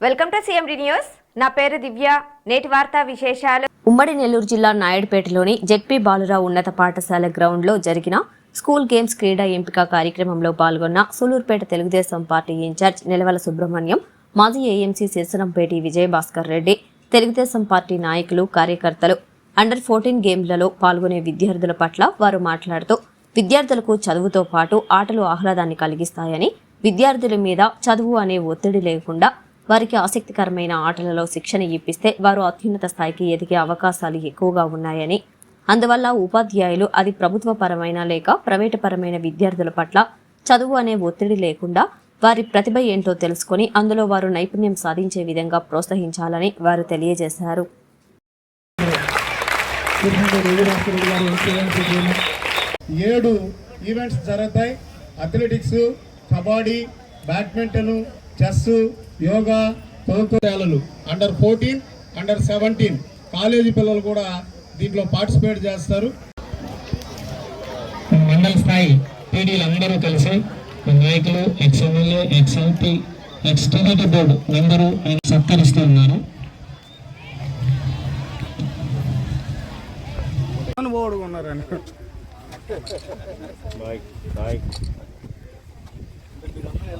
Welcome to CMD news. నా పేరు దివ్య. నేటి వార్తా విశేషాలు. ఉమ్మడి నెల్లూరు జిల్లా నాయుడుపేటలోని జెడ్పీ బాలురావు ఉన్నత పాఠశాల గ్రౌండ్లో జరిగిన స్కూల్ గేమ్స్ క్రీడా ఎంపిక కార్యక్రమంలో పాల్గొన్న Sullurupeta Telugu Desam party in charge Nilavala Subrahmanyam మాజీ ఏఎంసీ శిరసనంపేటి విజయభాస్కర్ రెడ్డి తెలుగుదేశం పార్టీ నాయకులు కార్యకర్తలు అండర్ ఫోర్టీన్ గేమ్లలో పాల్గొనే విద్యార్థుల పట్ల వారు మాట్లాడుతూ విద్యార్థులకు చదువుతో పాటు ఆటలు ఆహ్లాదాన్ని కలిగిస్తాయని విద్యార్థుల మీద చదువు అనే ఒత్తిడి లేకుండా వారికి ఆసక్తికరమైన ఆటలలో శిక్షణ ఇప్పిస్తే వారు అత్యున్నత స్థాయికి ఎదిగే అవకాశాలు ఎక్కువగా ఉన్నాయని. అందువల్ల ఉపాధ్యాయులు అది ప్రభుత్వ పరమైన లేక ప్రైవేటు పరమైన విద్యార్థుల పట్ల చదువు అనే ఒత్తిడి లేకుండా వారి ప్రతిభ ఏంటో తెలుసుకొని అందులో వారు నైపుణ్యం సాధించే విధంగా ప్రోత్సహించాలని వారు తెలియజేశారు. ఏడు ఈవెంట్స్ జరుగుతాయి. Athletics kabaddi badminton chess yoga తోకరాలలు under fourteen under seventeen college పిల్లలు కూడా దీంట్లో పార్టిసిపేట్ చేస్తారు. మండల స్థాయి పీడీలు అందరూ కలిసి నాయకులు ex MLA ex MP ex TDT board member ఆయన సత్కరిస్తూ ఉన్నారు. గురుకులం తా-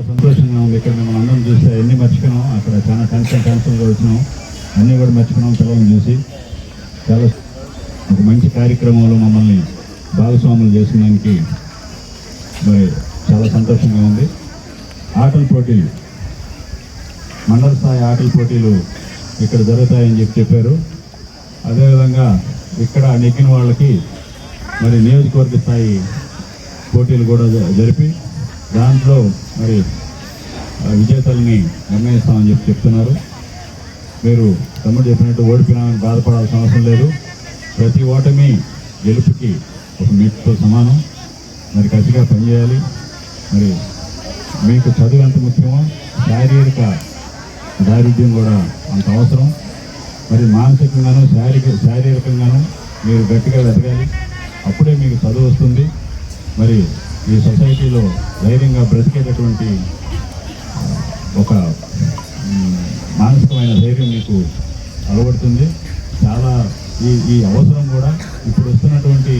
చాలా సంతోషంగా ఉంది. ఇక్కడ మేము అందరం చూస్తే అన్ని మర్చిపోయినాం. అక్కడ చాలా టెన్షన్ టెన్షన్గా వచ్చినాం. అన్నీ కూడా మర్చిపోయినాం పిల్లల్ని చూసి. చాలా ఒక మంచి కార్యక్రమంలో మమ్మల్ని భాగస్వాములు చేసినందుకు మరి చాలా సంతోషంగా ఉంది. ఆటల పోటీలు. మండల స్థాయి ఆటల పోటీలు ఇక్కడ జరుగుతాయని చెప్పి చెప్పారు. అదేవిధంగా ఇక్కడ నెక్కిన వాళ్ళకి మరి నియోజకవర్గ స్థాయి పోటీలు కూడా జ- జరిపి దాంట్లో మరి విజేతల్ని నిర్ణయిస్తామని చెప్పి చెప్తున్నారు. మీరు తమ్ముడు చెప్పినట్టు ఓడిపోయినామని బాధపడాల్సిన అవసరం లేదు. ప్రతి ఓటమి గెలుపుకి ఒక మీటుతో సమానం. మరి కసిగా పనిచేయాలి. మరి మీకు చదువు ఎంత ముఖ్యమో? శారీరక దారిద్ర్యం కూడా అంత అవసరం. మరి మానసికంగాను శారీరక శారీరకంగాను మీరు గట్టిగా ఎదగాలి అప్పుడే మీకు చదువు వస్తుంది. మరి ఈ సొసైటీలో ధైర్యంగా బ్రతికేటటువంటి ఒక మానసికమైన ధైర్యం మీకు అలవడుతుంది చాలా ఈ ఈ అవసరం కూడా ఇప్పుడు వస్తున్నటువంటి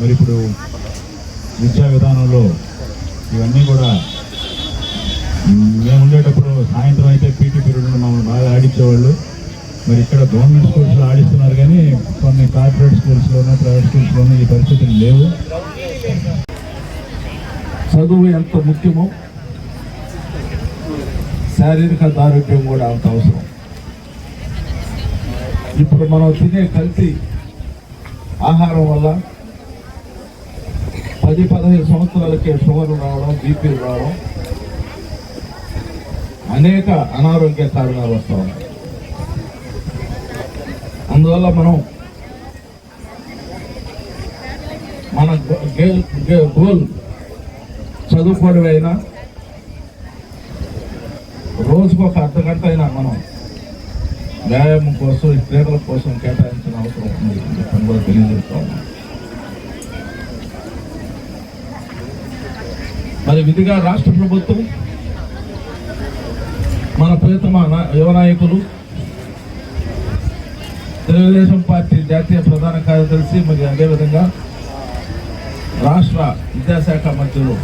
మరి ఇప్పుడు విద్యా విధానంలో ఇవన్నీ కూడా మేము ఉండేటప్పుడు సాయంత్రం అయితే పీటీ పీరియడ్ మమ్మల్ని బాగా ఆడించేవాళ్ళు. మరి ఇక్కడ గవర్నమెంట్ స్కూల్స్లో ఆడిస్తున్నారు కానీ కొన్ని కార్పొరేట్ స్కూల్స్లోనూ ప్రైవేట్ స్కూల్స్లోనూ ఈ పరిస్థితులు లేవు. చదువు ఎంత ముఖ్యమో శారీరక దారుఢ్యం కూడా అంత అవసరం. ఇప్పుడు మనం తినే కల్తీ ఆహారం వల్ల పది పదహైదు సంవత్సరాలకే షుగర్ రావడం బీపీ రావడం అనేక అనారోగ్య కారణాలు వస్తూ ఉన్నాయి. అందువల్ల మనం మన గే- గోల్ చదువుకోవడం అయినా రోజుకు ఒక అర్ధ గంట అయినా మనం వ్యాయామం కోసం ఈ క్రీడల కోసం కేటాయించిన అవసరం ఉంది. అని చెప్పని కూడా మరి విధిగా రాష్ట్ర ప్రభుత్వం మన ప్రియతమ యువ నాయకులు తెలుగుదేశం పార్టీ జాతీయ ప్రధాన కార్యదర్శి మరి అదేవిధంగా రాష్ట్ర విద్యాశాఖ మంత్రులు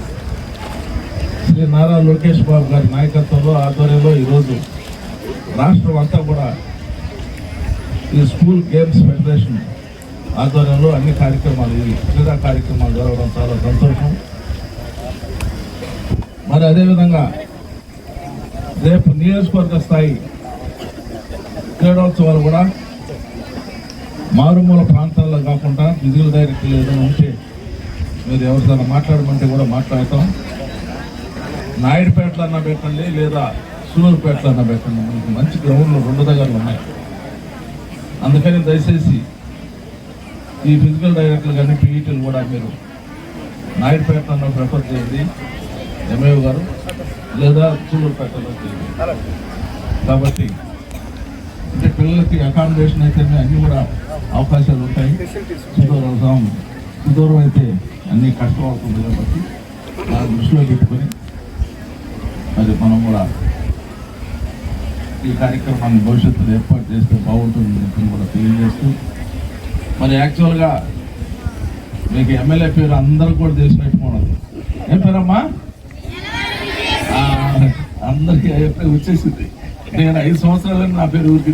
శ్రీ నారా లోకేష్ బాబు గారి నాయకత్వంలో ఆధ్వర్యంలో ఈరోజు రాష్ట్రం అంతా కూడా ఈ స్కూల్ గేమ్స్ ఫెడరేషన్ ఆధ్వర్యంలో అన్ని కార్యక్రమాలు ఈ క్రీడా కార్యక్రమాలు జరగడం చాలా సంతోషం. మరి అదేవిధంగా రేపు నియోజకవర్గ స్థాయి క్రీడోత్సవాలు కూడా మారుమూల ప్రాంతాల్లో కాకుండా విధుల డైరెక్టర్లు ఏదైనా ఉంటే మీరు ఎవరిదైనా మాట్లాడమంటే కూడా మాట్లాడతాం. నాయుడుపేటలో అన్న పెట్టండి లేదా సూలూరుపేటలో అన్న పెట్టండి. మనకి మంచి గ్రౌండ్లు రెండు దగ్గరలు ఉన్నాయి. అందుకని దయచేసి ఈ ఫిజికల్ డైరెక్టర్ కానీ పీఈటీలు కూడా మీరు నాయుడుపేటలో ప్రిఫర్ చేయండి. ఎంఏఓ గారు లేదా చూలూరుపేటలో చేయండి. కాబట్టి అంటే పిల్లలకి అకామిడేషన్ అయితేనే అన్నీ కూడా అవకాశాలు ఉంటాయి. సుదూరం సుదూరం అయితే అన్నీ కష్టం అవుతుంది కాబట్టి దృష్టిలో పెట్టుకొని కూడా ఈ కార్యక్రమాన్ని భవిష్యత్తులో ఏర్పాటు చేస్తే బాగుంటుంది అని కూడా తెలియజేస్తూ మరి యాక్చువల్గా మీకు ఎమ్మెల్యే పేరు అందరూ కూడా తెలిసినట్టుకున్నది ఏం పేరమ్మా? అందరికీ ఎప్పుడే వచ్చేసింది. నేను ఐదు సంవత్సరాలు నా పేరు ఊరికి